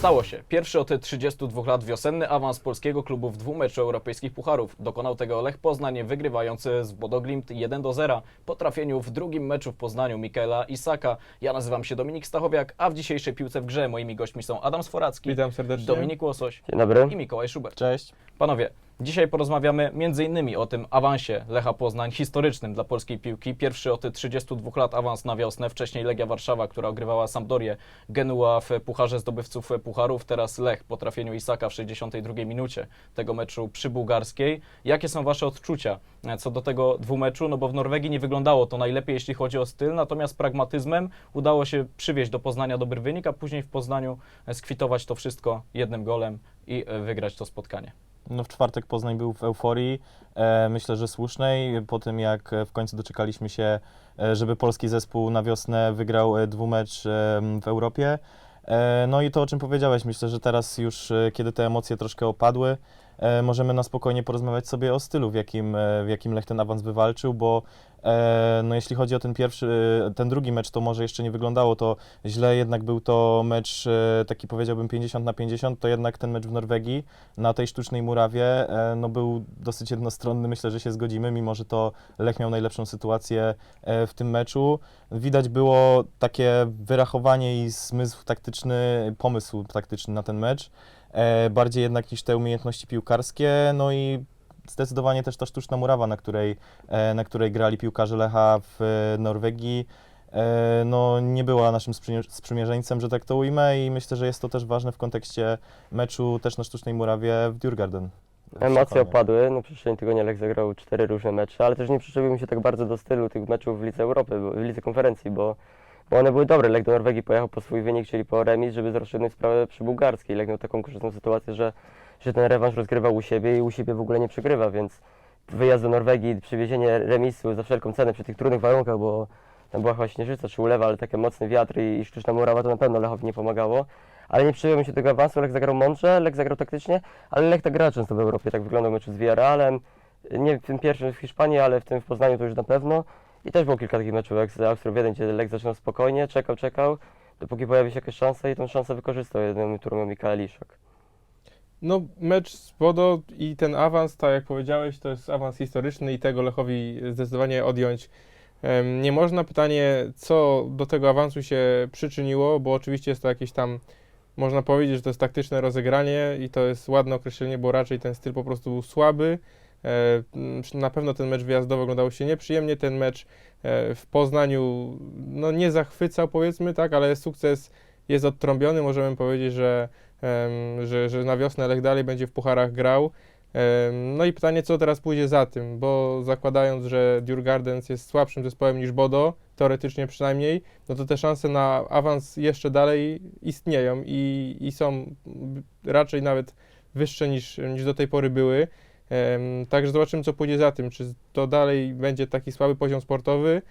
Stało się. Pierwszy od 32 lat wiosenny awans polskiego klubu w dwóch meczu europejskich pucharów. Dokonał tego Lech Poznań, wygrywający z Bodoglimt 1 do 0 po trafieniu w drugim meczu w Poznaniu Mikaela Isaka. Ja nazywam się Dominik Stachowiak, a w dzisiejszej piłce w grze moimi gośćmi są Adam Sforacki, Witam serdecznie. Dominik Łosoś Dzień dobry. i Mikołaj Szubert. Cześć. Panowie, dzisiaj porozmawiamy m.in. o tym awansie Lecha Poznań, historycznym dla polskiej piłki. Pierwszy od 32 lat awans na wiosnę, wcześniej Legia Warszawa, która ogrywała Sampdorię, Genua w Pucharze Zdobywców Pucharów, teraz Lech po trafieniu Isaka w 62 minucie tego meczu przy Bułgarskiej. Jakie są Wasze odczucia co do tego dwumeczu? No bo w Norwegii nie wyglądało to najlepiej, jeśli chodzi o styl, natomiast pragmatyzmem udało się przywieźć do Poznania dobry wynik, a później w Poznaniu skwitować to wszystko jednym golem i wygrać to spotkanie. No w czwartek Poznań był w euforii, e, myślę, że słusznej, po tym jak e, w końcu doczekaliśmy się, e, żeby polski zespół na wiosnę wygrał e, dwumecz e, w Europie. E, no i to, o czym powiedziałeś, myślę, że teraz już, kiedy te emocje troszkę opadły, możemy na spokojnie porozmawiać sobie o stylu, w jakim, e, w jakim Lech ten awans wywalczył, bo e, no jeśli chodzi o ten pierwszy, ten drugi mecz, to może jeszcze nie wyglądało to źle, jednak był to mecz e, taki powiedziałbym 50 na 50, to jednak ten mecz w Norwegii na tej sztucznej murawie e, no był dosyć jednostronny, myślę, że się zgodzimy, mimo że to Lech miał najlepszą sytuację e, w tym meczu. Widać było takie wyrachowanie i zmysł taktyczny, pomysł taktyczny na ten mecz, e, bardziej jednak niż te umiejętności piłkarskie, no i zdecydowanie też ta sztuczna murawa, na której, e, na której grali piłkarze Lecha w e, Norwegii, e, no nie była naszym sprzymie- sprzymierzeńcem, że tak to ujmę i myślę, że jest to też ważne w kontekście meczu też na sztucznej murawie w Djurgården. w Emocje opadły, no przestrzeni tygodnia Lech zagrał cztery różne mecze, ale też nie przyczepił mi się tak bardzo do stylu tych meczów w Lidze Europy, w Lidze Konferencji, bo, bo one były dobre. Lech do Norwegii pojechał po swój wynik, czyli po remis, żeby rozstrzygnąć sprawę przy bułgarskiej. Lech miał taką korzystną sytuację, że, że ten rewanż rozgrywał u siebie i u siebie w ogóle nie przegrywa, więc wyjazd do Norwegii, przywiezienie remisu za wszelką cenę przy tych trudnych warunkach, bo tam była chyba śnieżyca czy ulewa, ale takie mocne wiatry i sztuczna murawa to na pewno Lechowi nie pomagało. Ale nie przyjął mi się tego awansu, Lech zagrał mądrze, Lech zagrał taktycznie, ale Lech tak gra często w Europie, tak wyglądał mecz z Villarrealem, nie w tym pierwszym w Hiszpanii, ale w tym w Poznaniu to już na pewno. I też było kilka takich meczów jak z Austrią Wiedeń, gdzie Lech zaczynał spokojnie, czekał, czekał, dopóki pojawi się jakaś szansa i tą szansę wykorzystał, którą miał Mikael Iszak. No, mecz z Bodo i ten awans, tak jak powiedziałeś, to jest awans historyczny i tego Lechowi zdecydowanie odjąć nie można. Pytanie, co do tego awansu się przyczyniło, bo oczywiście jest to jakieś tam, można powiedzieć, że to jest taktyczne rozegranie i to jest ładne określenie, bo raczej ten styl po prostu był słaby. E, Na pewno ten mecz wyjazdowy oglądał się nieprzyjemnie, ten mecz e, w Poznaniu no nie zachwycał powiedzmy, tak, ale sukces jest odtrąbiony, możemy powiedzieć, że że, że na wiosnę Lech dalej będzie w pucharach grał. No i pytanie, co teraz pójdzie za tym, bo zakładając, że Djurgardens jest słabszym zespołem niż Bodo, teoretycznie przynajmniej, no to te szanse na awans jeszcze dalej istnieją i, i są raczej nawet wyższe niż, niż do tej pory były. Także zobaczymy, co pójdzie za tym. Czy to dalej będzie taki słaby poziom sportowy,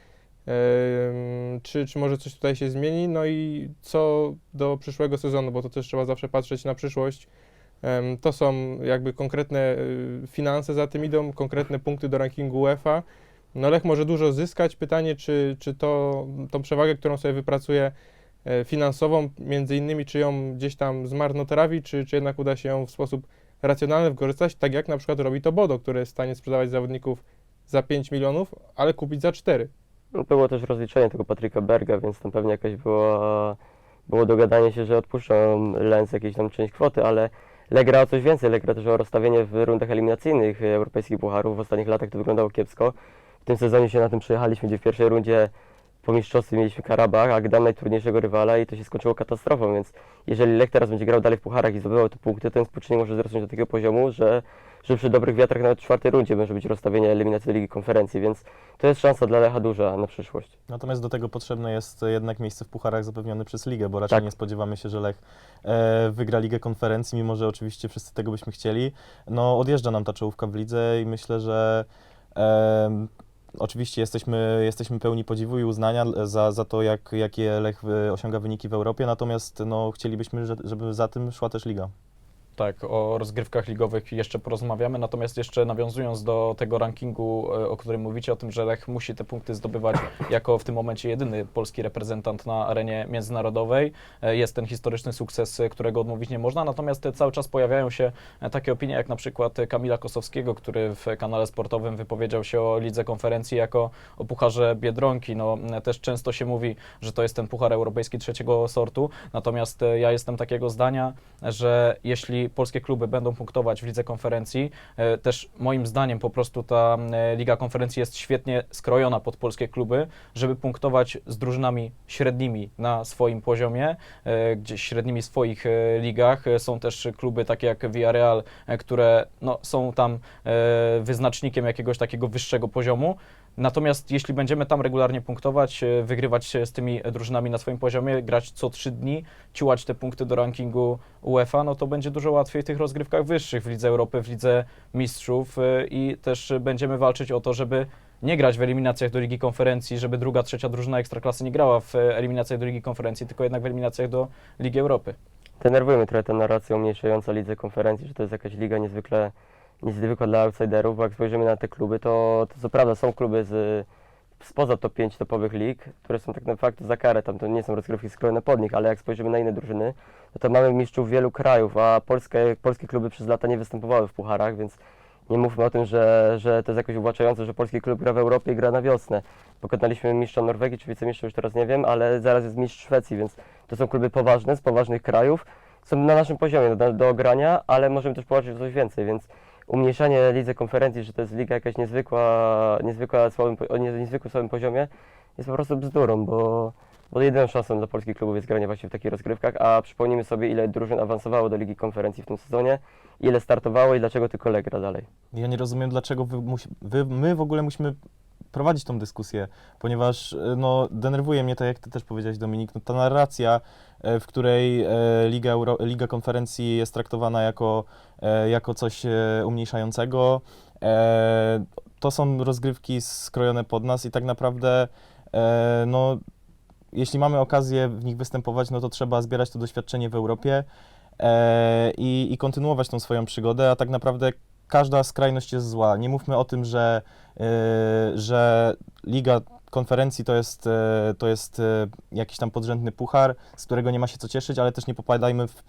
czy, czy może coś tutaj się zmieni? No i co do przyszłego sezonu, bo to też trzeba zawsze patrzeć na przyszłość. To są jakby konkretne y, finanse za tym idą, konkretne punkty do rankingu UEFA. No Lech może dużo zyskać. Pytanie, czy, czy to, tą przewagę, którą sobie wypracuje e, finansową, między innymi, czy ją gdzieś tam zmarnotrawi, czy, czy jednak uda się ją w sposób racjonalny wykorzystać, tak jak na przykład robi to Bodo, które jest w stanie sprzedawać zawodników za 5 milionów, ale kupić za 4. No, było też rozliczenie tego Patryka Berga, więc tam pewnie jakaś było, było dogadanie się, że odpuszczą Lens jakieś tam część kwoty, ale Lech gra o coś więcej. Lech gra też o rozstawienie w rundach eliminacyjnych europejskich pucharów. W ostatnich latach to wyglądało kiepsko. W tym sezonie się na tym przejechaliśmy, gdzie w pierwszej rundzie po mistrzostwie mieliśmy Karabach, a Gdan najtrudniejszego rywala i to się skończyło katastrofą, więc jeżeli Lech teraz będzie grał dalej w pucharach i zdobywał te punkty, to ten współczynnik może wzrosnąć do takiego poziomu, że, że przy dobrych wiatrach nawet w czwartej rundzie może być rozstawienie eliminacji Ligi Konferencji, więc to jest szansa dla Lecha duża na przyszłość. Natomiast do tego potrzebne jest jednak miejsce w pucharach zapewnione przez ligę, bo raczej Tak. nie spodziewamy się, że Lech e, wygra Ligę Konferencji, mimo że oczywiście wszyscy tego byśmy chcieli. No odjeżdża nam ta czołówka w lidze i myślę, że e, oczywiście jesteśmy, jesteśmy pełni podziwu i uznania za, za to, jak, jakie Lech e, osiąga wyniki w Europie, natomiast no, chcielibyśmy, że- żeby za tym szła też liga. Tak, o rozgrywkach ligowych jeszcze porozmawiamy, natomiast jeszcze nawiązując do tego rankingu, e, o którym mówicie, o tym, że Lech musi te punkty zdobywać jako w tym momencie jedyny polski reprezentant na arenie międzynarodowej. E, Jest ten historyczny sukces, e, którego odmówić nie można, natomiast cały czas pojawiają się takie opinie, jak na przykład Kamila Kosowskiego, który w kanale sportowym wypowiedział się o lidze konferencji jako o pucharze Biedronki. No, też często się mówi, że to jest ten puchar europejski trzeciego sortu, natomiast ja jestem takiego zdania, że jeśli polskie kluby będą punktować w lidze konferencji, e, też moim zdaniem po prostu ta e, liga konferencji jest świetnie skrojona pod polskie kluby, żeby punktować z drużynami średnimi na swoim poziomie, e, gdzieś średnimi w swoich ligach. Są też kluby takie jak Villarreal, które no, są tam wyznacznikiem jakiegoś takiego wyższego poziomu. Natomiast jeśli będziemy tam regularnie punktować, e, wygrywać z tymi drużynami na swoim poziomie, grać co trzy dni, ciułać te punkty do rankingu UEFA, no to będzie dużo łatwiej w tych rozgrywkach wyższych, w Lidze Europy, w Lidze Mistrzów e, i też będziemy walczyć o to, żeby nie grać w eliminacjach do Ligi Konferencji, żeby druga, trzecia drużyna Ekstraklasy nie grała w e, eliminacjach do Ligi Konferencji, tylko jednak w eliminacjach do Ligi Europy. Denerwuje mnie trochę ta narracja umniejszająca lidze konferencji, że to jest jakaś liga niezwykle, niezwykła dla outsiderów, bo jak spojrzymy na te kluby, to, to co prawda są kluby z, spoza top 5 topowych lig, które są tak na fakt za karę, tam to nie są rozgrywki skrojone pod nich, ale jak spojrzymy na inne drużyny, no to mamy mistrzów wielu krajów, a polskie, polskie kluby przez lata nie występowały w pucharach, więc nie mówmy o tym, że, że to jest jakoś uwłaczające, że polski klub gra w Europie i gra na wiosnę. Pokonaliśmy mistrza Norwegii czy wicemistrza, już teraz nie wiem, ale zaraz jest mistrz Szwecji, więc to są kluby poważne, z poważnych krajów, są na naszym poziomie do, do ale możemy też położyć coś więcej, więc umniejszanie lidze konferencji, że to jest liga jakaś niezwykła, niezwykła słabym, o nie- niezwykle słabym poziomie, jest po prostu bzdurą, bo, bo jedyną szansą dla polskich klubów jest granie właśnie w takich rozgrywkach, a przypomnijmy sobie, ile drużyn awansowało do ligi konferencji w tym sezonie, ile startowało i dlaczego tylko Lech gra dalej. Ja nie rozumiem, dlaczego wy, wy, my w ogóle musimy prowadzić tą dyskusję, ponieważ e, no, denerwuje mnie to, jak ty też powiedziałeś, Dominik, no, ta narracja, e, w której e, Liga, Euro, Liga Konferencji jest traktowana jako, jako coś umniejszającego. To są rozgrywki skrojone pod nas i tak naprawdę no, jeśli mamy okazję w nich występować, no to trzeba zbierać to doświadczenie w Europie i, i kontynuować tą swoją przygodę, a tak naprawdę każda skrajność jest zła. Nie mówmy o tym, że, że Liga Konferencji to jest, e, to jest e, jakiś tam podrzędny puchar, z którego nie ma się co cieszyć, ale też nie popadajmy w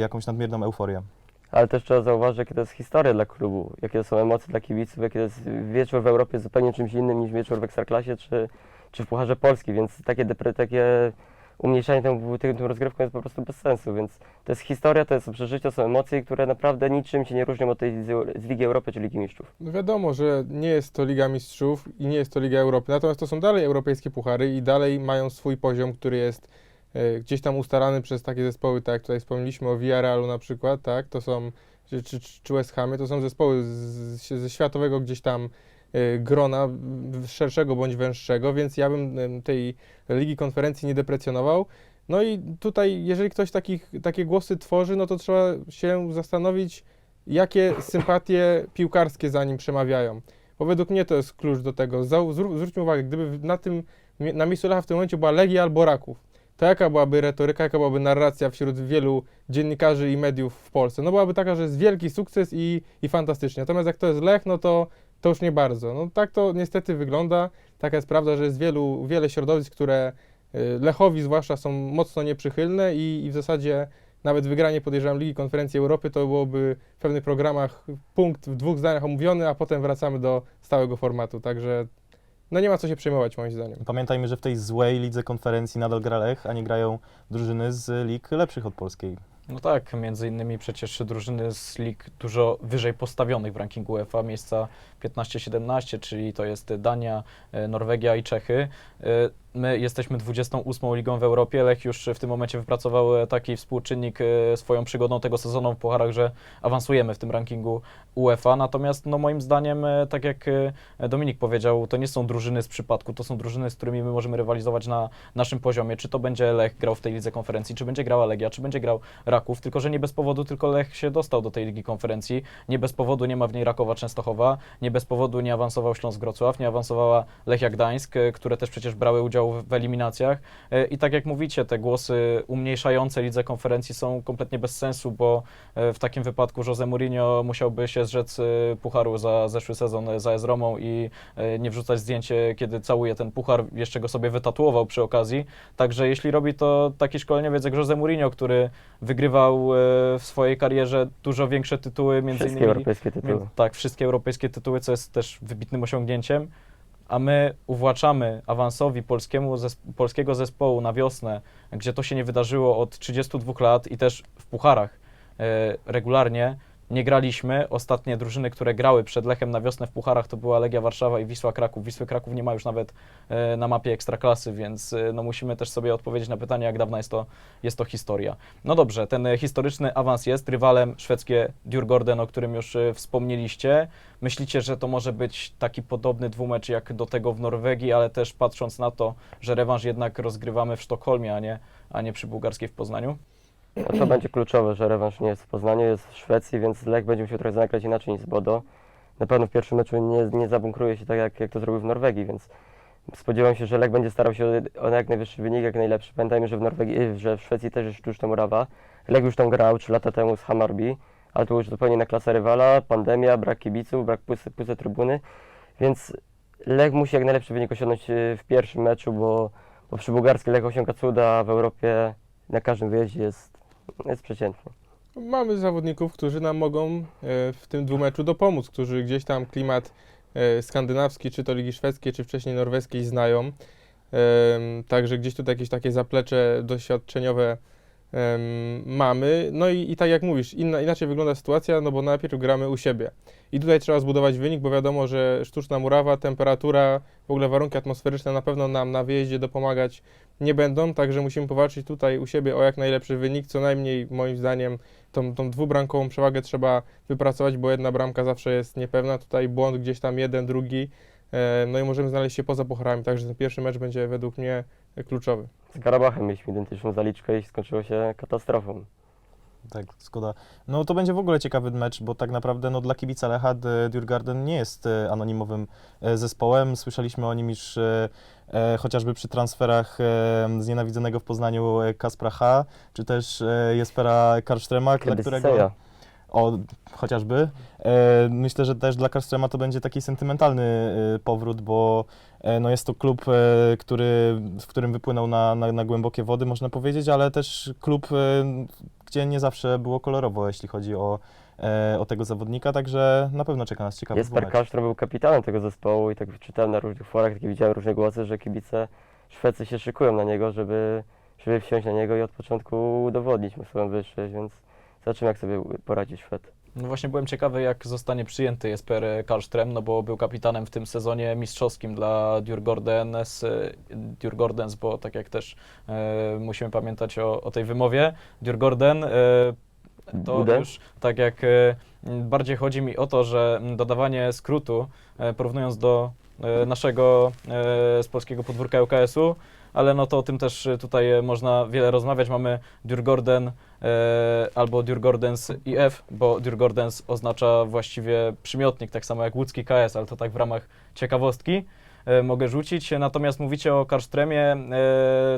jakąś nadmierną euforię. Ale też trzeba zauważyć, jakie to jest historia dla klubu, jakie to są emocje dla kibiców, jakie to jest wieczór w Europie zupełnie czymś innym niż wieczór w Ekstraklasie czy, czy w Pucharze Polski, więc takie, takie umniejszanie tym, tym, tym rozgrywką jest po prostu bez sensu, więc to jest historia, to jest przeżycie, są emocje, które naprawdę niczym się nie różnią od tej z, z Ligi Europy czy Ligi Mistrzów. No wiadomo, że nie jest to Liga Mistrzów i nie jest to Liga Europy, natomiast to są dalej europejskie puchary i dalej mają swój poziom, który jest e, gdzieś tam ustalany przez takie zespoły, tak jak tutaj wspomnieliśmy o Villarrealu na przykład, tak, to są, czy, czy, czy West Hamie, to są zespoły z, ze światowego gdzieś tam grona, w- szerszego bądź węższego, więc ja bym tej Ligi Konferencji nie deprecjonował. No i tutaj, jeżeli ktoś takich, takie głosy tworzy, no to trzeba się zastanowić, jakie sympatie piłkarskie za nim przemawiają. Bo według mnie to jest klucz do tego. Zwróćmy uwagę, gdyby na tym, na miejscu Lecha w tym momencie była Legia albo Raków, to jaka byłaby retoryka, jaka byłaby narracja wśród wielu dziennikarzy i mediów w Polsce? No byłaby taka, że jest wielki sukces i, i fantastycznie. Natomiast jak to jest Lech, no to, to już nie bardzo. No tak to niestety wygląda. Taka jest prawda, że jest wielu, wiele środowisk, które y, Lechowi zwłaszcza są mocno nieprzychylne i, i w zasadzie nawet wygranie, podejrzewam, Ligi Konferencji Europy to byłoby w pewnych programach punkt w dwóch zdaniach omówiony, a potem wracamy do stałego formatu. Także no nie ma co się przejmować moim zdaniem. Pamiętajmy, że w tej złej lidze konferencji nadal gra Lech, a nie grają drużyny z lig lepszych od polskiej. No tak, między innymi przecież drużyny z lig dużo wyżej postawionych w rankingu UEFA, miejsca 15-17, czyli to jest Dania, e, Norwegia i Czechy. My jesteśmy 28 ligą w Europie. Lech już w tym momencie wypracował e, taki współczynnik e, swoją przygodą tego sezonu w pucharach, że awansujemy w tym rankingu UEFA. Natomiast no moim zdaniem, e, tak jak Dominik powiedział, to nie są drużyny z przypadku, to są drużyny, z którymi my możemy rywalizować na naszym poziomie. Czy to będzie Lech grał w tej lidze konferencji, czy będzie grała Legia, czy będzie grał Raków, tylko że nie bez powodu tylko Lech się dostał do tej ligi konferencji. Nie bez powodu nie ma w niej Rakowa Częstochowa, nie bez powodu nie awansował Śląsk Wrocław, nie awansowała Lechia Gdańsk, które też przecież brały udział udział w, eliminacjach. E, I tak jak mówicie, te głosy umniejszające lidze konferencji są kompletnie bez sensu, bo e, w takim wypadku Jose Mourinho musiałby się zrzec e, pucharu za zeszły sezon za Ezromą i nie wrzucać zdjęcie, kiedy całuje ten puchar, jeszcze go sobie wytatuował przy okazji. Także jeśli robi to taki szkoleniowiec jak Jose Mourinho, który wygrywał w swojej karierze dużo większe tytuły, między Wszystkie innymi europejskie tytuły. Tak, wszystkie europejskie tytuły, co jest też wybitnym osiągnięciem, a my uwłaczamy awansowi polskiemu polskiego zespołu na wiosnę, gdzie to się nie wydarzyło od 32 lat i też w pucharach e, regularnie nie graliśmy. Ostatnie drużyny, które grały przed Lechem na wiosnę w pucharach to była Legia Warszawa i Wisła Kraków. Wisły Kraków nie ma już nawet e, na mapie ekstraklasy, więc e, no, musimy też sobie odpowiedzieć na pytanie, jak dawna jest to, jest to historia. No dobrze, ten e, historyczny awans jest. Rywalem szwedzkie Djurgården, o którym już e, wspomnieliście. Myślicie, że to może być taki podobny dwumecz jak do tego w Norwegii, ale też patrząc na to, że rewanż jednak rozgrywamy w Sztokholmie, a nie, a nie przy bułgarskiej w Poznaniu? No to będzie kluczowe, że rewanż nie jest w Poznaniu, jest w Szwecji, więc Lech będzie musiał trochę zagrać inaczej niż z Bodo. Na pewno w pierwszym meczu nie, nie zabunkruje się tak, jak, jak to zrobił w Norwegii, więc spodziewam się, że Lech będzie starał się o, o jak najwyższy wynik, jak najlepszy. Pamiętajmy, że w Norwegii, y, że w Szwecji też jest sztuczna murawa. Lech już tam grał 3 lata temu z Hammarby, ale to już zupełnie na klasę rywala, pandemia, brak kibiców, brak puste, puste trybuny, więc Lech musi jak najlepszy wynik osiągnąć y, w pierwszym meczu, bo, bo przy bułgarskiej Lech osiąga cuda, a w Europie na każdym wyjeździe jest, jest przeciętny. Mamy zawodników, którzy nam mogą e, w tym dwumeczu dopomóc, którzy gdzieś tam klimat e, skandynawski, czy to Ligi Szwedzkiej, czy wcześniej norweskiej znają. Także gdzieś tutaj jakieś takie zaplecze doświadczeniowe mamy. No i, i tak jak mówisz, inna, inaczej wygląda sytuacja, no bo najpierw gramy u siebie. I tutaj trzeba zbudować wynik, bo wiadomo, że sztuczna murawa, temperatura, w ogóle warunki atmosferyczne na pewno nam na wyjeździe dopomagać nie będą, także musimy powalczyć tutaj u siebie o jak najlepszy wynik, co najmniej moim zdaniem tą, tą dwubramkową przewagę trzeba wypracować, bo jedna bramka zawsze jest niepewna, tutaj błąd gdzieś tam jeden, drugi, e, no i możemy znaleźć się poza pucharami, także ten pierwszy mecz będzie według mnie kluczowy. Z Karabachem mieliśmy identyczną zaliczkę i skończyło się katastrofą. Tak, zgoda. No to będzie w ogóle ciekawy mecz, bo tak naprawdę no, dla kibica Lecha D- Djurgården nie jest e, anonimowym e, zespołem. Słyszeliśmy o nim już e, e, chociażby przy transferach e, znienawidzonego w Poznaniu Kaspra H, czy też e, Jespera Karlströma, dla którego... Seja. O, chociażby. E, myślę, że też dla Karlströma to będzie taki sentymentalny e, powrót, bo e, no jest to klub, który, w którym wypłynął na, na, na głębokie wody, można powiedzieć, ale też klub, gdzie nie zawsze było kolorowo, jeśli chodzi o, o tego zawodnika, także na pewno czeka nas ciekawy Jesper. Kasztro był kapitanem tego zespołu i tak czytałem na różnych forach, takie widziałem różne głosy, że kibice Szwecy się szykują na niego, żeby, żeby wsiąść na niego i od początku udowodnić mu swoją wyższość, więc zobaczymy jak sobie poradzi Szwed. No właśnie byłem ciekawy, jak zostanie przyjęty Jesper Karlström, no bo był kapitanem w tym sezonie mistrzowskim dla Djurgårdens, e, Djurgårdens, bo tak jak też e, musimy pamiętać o, o tej wymowie, Djurgården, e, to Budę? już tak jak e, bardziej chodzi mi o to, że dodawanie skrótu, e, porównując do e, naszego e, z polskiego podwórka UKS-u, ale no to o tym też e, tutaj e, można wiele rozmawiać. Mamy Djurgården e, albo Djurgårdens IF, bo Djurgårdens oznacza właściwie przymiotnik, tak samo jak łódzki KS, ale to tak w ramach ciekawostki mogę rzucić. Natomiast mówicie o Karsztremie, e,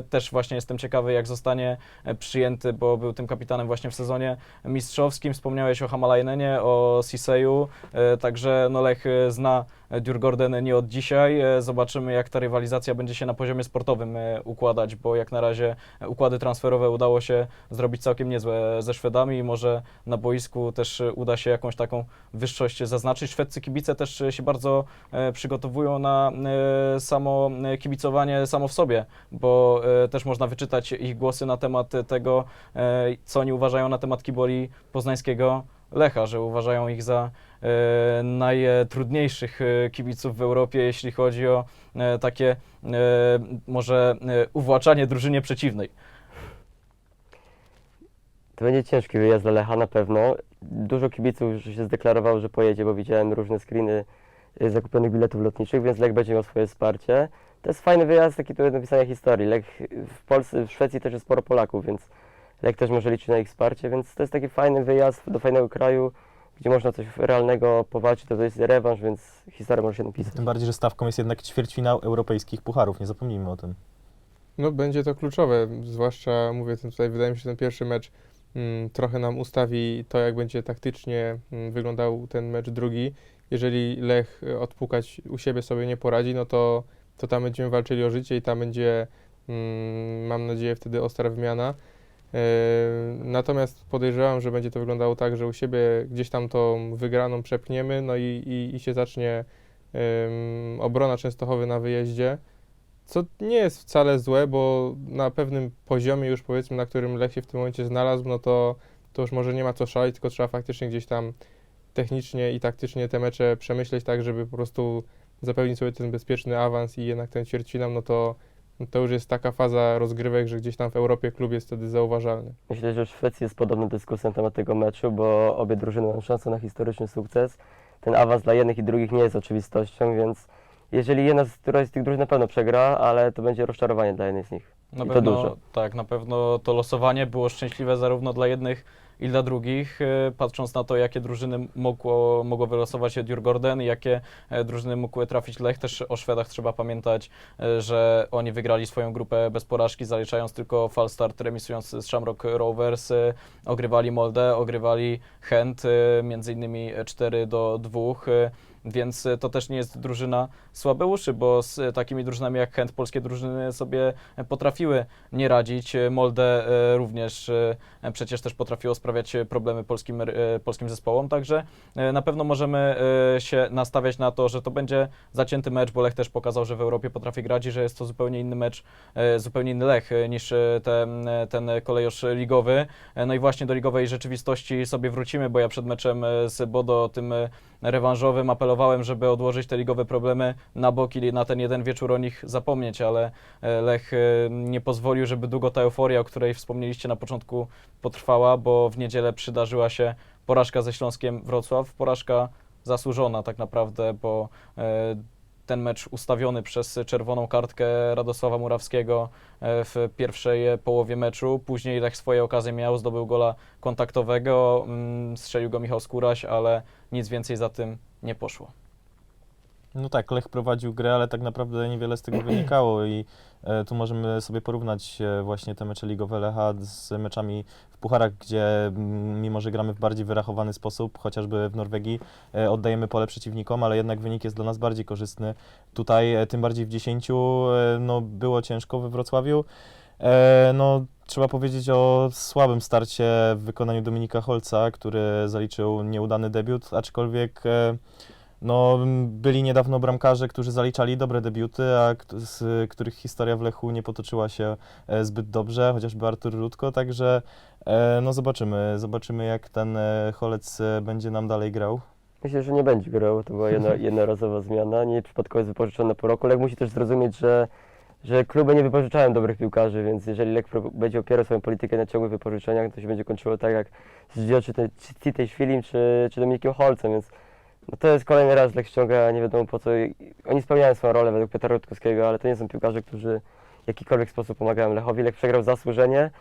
też właśnie jestem ciekawy, jak zostanie przyjęty, bo był tym kapitanem właśnie w sezonie mistrzowskim. Wspomniałeś o Hamalajnenie, o Siseju, także no Lech e, zna Djurgården nie od dzisiaj. E, Zobaczymy, jak ta rywalizacja będzie się na poziomie sportowym e, układać, bo jak na razie e, układy transferowe udało się zrobić całkiem niezłe ze Szwedami i może na boisku też uda się jakąś taką wyższość zaznaczyć. Szwedzcy kibice też się bardzo przygotowują na samo kibicowanie samo w sobie, bo też można wyczytać ich głosy na temat tego, co oni uważają na temat kiboli poznańskiego Lecha, że uważają ich za najtrudniejszych e, kibiców w Europie, jeśli chodzi o e, takie e, może e, uwłaczanie drużynie przeciwnej. To będzie ciężki wyjazd dla Lecha na pewno. Dużo kibiców już się zdeklarowało, że pojedzie, bo widziałem różne screeny zakupionych biletów lotniczych, więc Lech będzie miał swoje wsparcie. To jest fajny wyjazd, taki do napisania historii. Lech w Polsce, w Szwecji też jest sporo Polaków, więc Lech też może liczyć na ich wsparcie, więc to jest taki fajny wyjazd do fajnego kraju, gdzie można coś realnego powalczyć, to, to jest rewanż, więc historia może się napisać. Tym bardziej, że stawką jest jednak ćwierćfinał europejskich pucharów, nie zapomnijmy o tym. No będzie to kluczowe, zwłaszcza mówię ten tutaj, wydaje mi się, że ten pierwszy mecz mm, trochę nam ustawi to, jak będzie taktycznie mm, wyglądał ten mecz drugi. Jeżeli Lech e, odpukać u siebie sobie nie poradzi, no to, to tam będziemy walczyli o życie i tam będzie, mm, mam nadzieję, wtedy ostra wymiana. E, Natomiast podejrzewam, że będzie to wyglądało tak, że u siebie gdzieś tam tą wygraną przepchniemy, no i, i, i się zacznie em, obrona Częstochowy na wyjeździe. Co nie jest wcale złe, bo na pewnym poziomie już powiedzmy, na którym Lech się w tym momencie znalazł, no to, to już może nie ma co szaleć, tylko trzeba faktycznie gdzieś tam technicznie i taktycznie te mecze przemyśleć tak, żeby po prostu zapewnić sobie ten bezpieczny awans i jednak ten ćwierćfinał, no to, to już jest taka faza rozgrywek, że gdzieś tam w Europie klub jest wtedy zauważalny. Myślę, że w Szwecji jest podobna dyskusja na temat tego meczu, bo obie drużyny mają szansę na historyczny sukces. Ten awans dla jednych i drugich nie jest oczywistością, więc jeżeli jedna z któraś z tych drużyn na pewno przegra, ale to będzie rozczarowanie dla jednej z nich. Na I to pewno, dużo. tak, na pewno to losowanie było szczęśliwe zarówno dla jednych i dla drugich, e, patrząc na to, jakie drużyny mogło, mogło wylosować się Djurgården i jakie e, drużyny mogły trafić Lech. Też o Szwedach trzeba pamiętać, e, że oni wygrali swoją grupę bez porażki, zaliczając tylko falstart, remisując z Shamrock Rovers, ogrywali Molde, ogrywali Chęt, między innymi 4 do 2. Więc e, to też nie jest drużyna słabeuszy, bo z e, takimi drużynami jak Chęt polskie drużyny sobie e, potrafiły nie radzić. Molde również przecież też potrafiło sprawiać problemy polskim, polskim zespołom, także na pewno możemy się nastawiać na to, że to będzie zacięty mecz, bo Lech też pokazał, że w Europie potrafi grać i że jest to zupełnie inny mecz, zupełnie inny Lech niż ten, ten kolejosz ligowy. No i właśnie do ligowej rzeczywistości sobie wrócimy, bo ja przed meczem z Bodo tym rewanżowym apelowałem, żeby odłożyć te ligowe problemy na bok i na ten jeden wieczór o nich zapomnieć, ale e, Lech e, nie pozwolił, żeby długo ta euforia, o której wspomnieliście na początku, potrwała, bo w niedzielę przydarzyła się porażka ze Śląskiem Wrocław, porażka zasłużona tak naprawdę, bo e, ten mecz ustawiony przez czerwoną kartkę Radosława Murawskiego e, w pierwszej połowie meczu. Później Lech swoje okazje miał, zdobył gola kontaktowego, mm, strzelił go Michał Skóraś, ale nic więcej za tym nie poszło. No tak, Lech prowadził grę, ale tak naprawdę niewiele z tego wynikało i e, tu możemy sobie porównać e, właśnie te mecze ligowe Lecha z meczami w pucharach, gdzie mimo, że gramy w bardziej wyrachowany sposób, chociażby w Norwegii, e, oddajemy pole przeciwnikom, ale jednak wynik jest dla nas bardziej korzystny. Tutaj, e, tym bardziej w 10, e, no było ciężko we Wrocławiu. E, no, trzeba powiedzieć o słabym starcie w wykonaniu Dominika Holca, który zaliczył nieudany debiut, aczkolwiek e, no, byli niedawno bramkarze, którzy zaliczali dobre debiuty, a z których historia w Lechu nie potoczyła się e, zbyt dobrze, chociażby Artur Rutko, także e, no zobaczymy, zobaczymy jak ten e, Holec będzie nam dalej grał. Myślę, że nie będzie grał, to była jedna, jednorazowa zmiana, nie przypadkowo jest wypożyczony po roku. Lech musi też zrozumieć, że, że kluby nie wypożyczają dobrych piłkarzy, więc jeżeli Lech będzie opierał swoją politykę na ciągłych wypożyczeniach, to się będzie kończyło tak jak z Gio, czy, te, czy Świlim, czy, czy Dominikiem Holcem, więc no to jest kolejny raz Lech ściąga nie wiadomo po co. Oni spełniają swoją rolę według Piotra Rutkowskiego, ale to nie są piłkarze, którzy w jakikolwiek sposób pomagają Lechowi. Lech przegrał zasłużenie.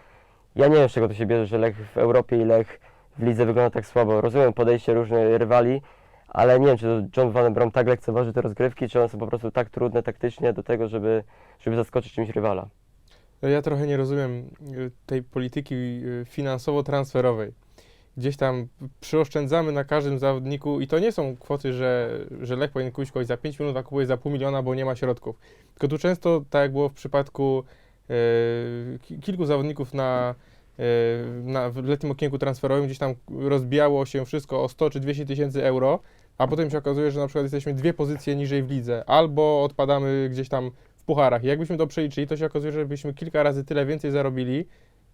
Ja nie wiem, z czego to się bierze, że Lech w Europie i Lech w lidze wygląda tak słabo. Rozumiem podejście różnych rywali, ale nie wiem, czy John Van Brom tak lekceważy te rozgrywki, czy one są po prostu tak trudne taktycznie do tego, żeby, żeby zaskoczyć czymś rywala. Ja trochę nie rozumiem y, tej polityki y, finansowo-transferowej. Gdzieś tam przyoszczędzamy na każdym zawodniku i to nie są kwoty, że, że Lech powinien kupić kogoś za 5 minut, a kupuje za pół miliona, bo nie ma środków. Tylko tu często, tak jak było w przypadku e, ki- kilku zawodników na, e, na w letnim okienku transferowym, gdzieś tam rozbijało się wszystko o 100 czy 200 tysięcy euro, a potem się okazuje, że na przykład jesteśmy dwie pozycje niżej w lidze, albo odpadamy gdzieś tam w pucharach. I jakbyśmy to przeliczyli, to się okazuje, że byśmy kilka razy tyle więcej zarobili,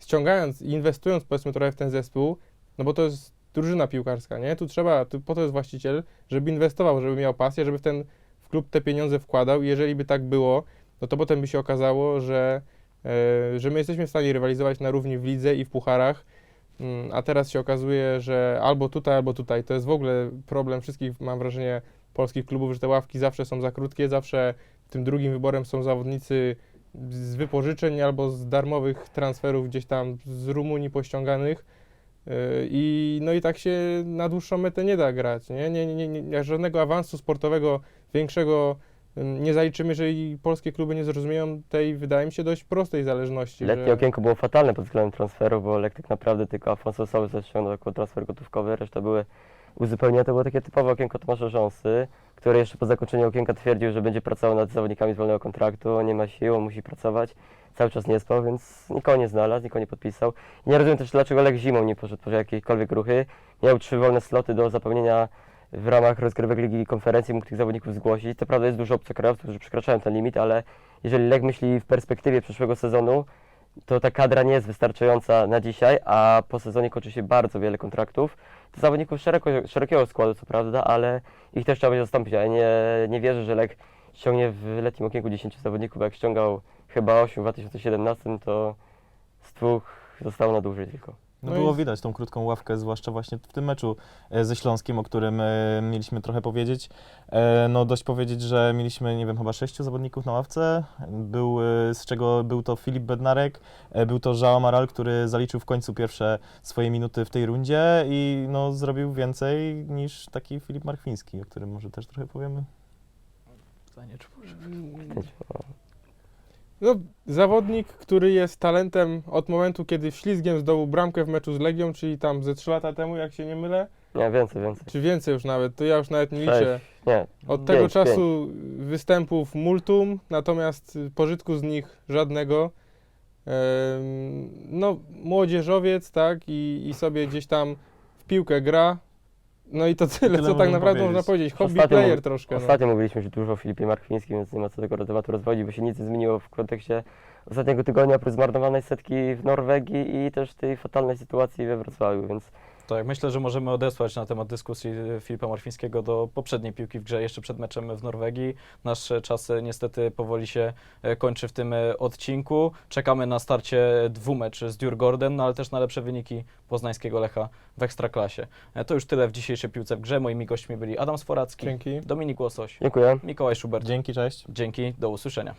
ściągając i inwestując powiedzmy trochę w ten zespół, no bo to jest drużyna piłkarska, nie? Tu trzeba, tu, po to jest właściciel, żeby inwestował, żeby miał pasję, żeby w ten w klub te pieniądze wkładał i jeżeli by tak było, no to potem by się okazało, że, e, że my jesteśmy w stanie rywalizować na równi w lidze i w pucharach, Mm, a teraz się okazuje, że albo tutaj, albo tutaj. To jest w ogóle problem wszystkich, mam wrażenie, polskich klubów, że te ławki zawsze są za krótkie, zawsze tym drugim wyborem są zawodnicy z wypożyczeń albo z darmowych transferów gdzieś tam z Rumunii pościąganych. Yy, I, no i tak się na dłuższą metę nie da grać. Nie? Nie, nie, nie, żadnego awansu sportowego większego ym, nie zaliczymy, jeżeli polskie kluby nie zrozumieją tej, wydaje mi się, dość prostej zależności. Letnie że- okienko było fatalne pod względem transferu, bo Lech tak naprawdę tylko Afonso Sosa ściągnął jako transfer gotówkowy, reszta były uzupełnienia. To było takie typowe okienko Tomasza Rząsy, który jeszcze po zakończeniu okienka twierdził, że będzie pracował nad zawodnikami z wolnego kontraktu, nie ma sił, musi pracować. Cały czas nie spał, więc nikogo nie znalazł, nikogo nie podpisał. Nie rozumiem też, dlaczego Lech zimą nie poszedł po jakiekolwiek ruchy. Miał trzy wolne sloty do zapełnienia w ramach rozgrywek Ligi Konferencji, mógł tych zawodników zgłosić. To prawda jest dużo obcokrajowców, którzy przekraczają ten limit, ale jeżeli Lech myśli w perspektywie przyszłego sezonu, to ta kadra nie jest wystarczająca na dzisiaj, a po sezonie kończy się bardzo wiele kontraktów. To zawodników szeroko, szerokiego składu, co prawda, ale ich też trzeba będzie zastąpić. Ja nie, nie wierzę, że Lech ściągnie w letnim okienku 10 zawodników, jak ściągał chyba 8 w 2017, to z dwóch zostało na dłużej tylko. No, No było i- widać tą krótką ławkę, zwłaszcza właśnie w tym meczu e, ze Śląskiem, o którym e, mieliśmy trochę powiedzieć. E, No dość powiedzieć, że mieliśmy, nie wiem, chyba sześciu zawodników na ławce, był, e, z czego był to Filip Bednarek, e, był to João Amaral, który zaliczył w końcu pierwsze swoje minuty w tej rundzie i no, zrobił więcej niż taki Filip Markwiński, o którym może też trochę powiemy. No, zawodnik, który jest talentem od momentu, kiedy wślizgiem zdobył bramkę w meczu z Legią, czyli tam ze 3 lata temu, jak się nie mylę, Nie, więcej, więcej. czy więcej już nawet, to ja już nawet nie liczę. Sześć, nie, Od Pięć, tego pięć. czasu występów multum, natomiast pożytku z nich żadnego. No, młodzieżowiec, tak, i, i sobie gdzieś tam w piłkę gra. No i to tyle, tyle co tak możemy naprawdę powiedzieć. można powiedzieć. Hobby Ostatnio player troszkę. No. Ostatnio mówiliśmy już dużo o Filipie Markwińskim, więc nie ma co tego tematu rozwodzić, bo się nic nie zmieniło w kontekście ostatniego tygodnia, oprócz zmarnowanej setki w Norwegii i też tej fatalnej sytuacji we Wrocławiu, więc Tak, myślę, że możemy odesłać na temat dyskusji e, Filipa Marfińskiego do poprzedniej piłki w grze, jeszcze przed meczem w Norwegii. Nasz e, czas e, niestety powoli się kończy w tym odcinku. Czekamy na starcie dwumecz z Djurgården, no ale też na lepsze wyniki poznańskiego Lecha w Ekstraklasie. To już tyle w dzisiejszej piłce w grze. Moimi gośćmi byli Adam Sforacki, Dzięki. Dominik Łosoś, dziękuję. Mikołaj Szubert. Dzięki, cześć. Dzięki, do usłyszenia.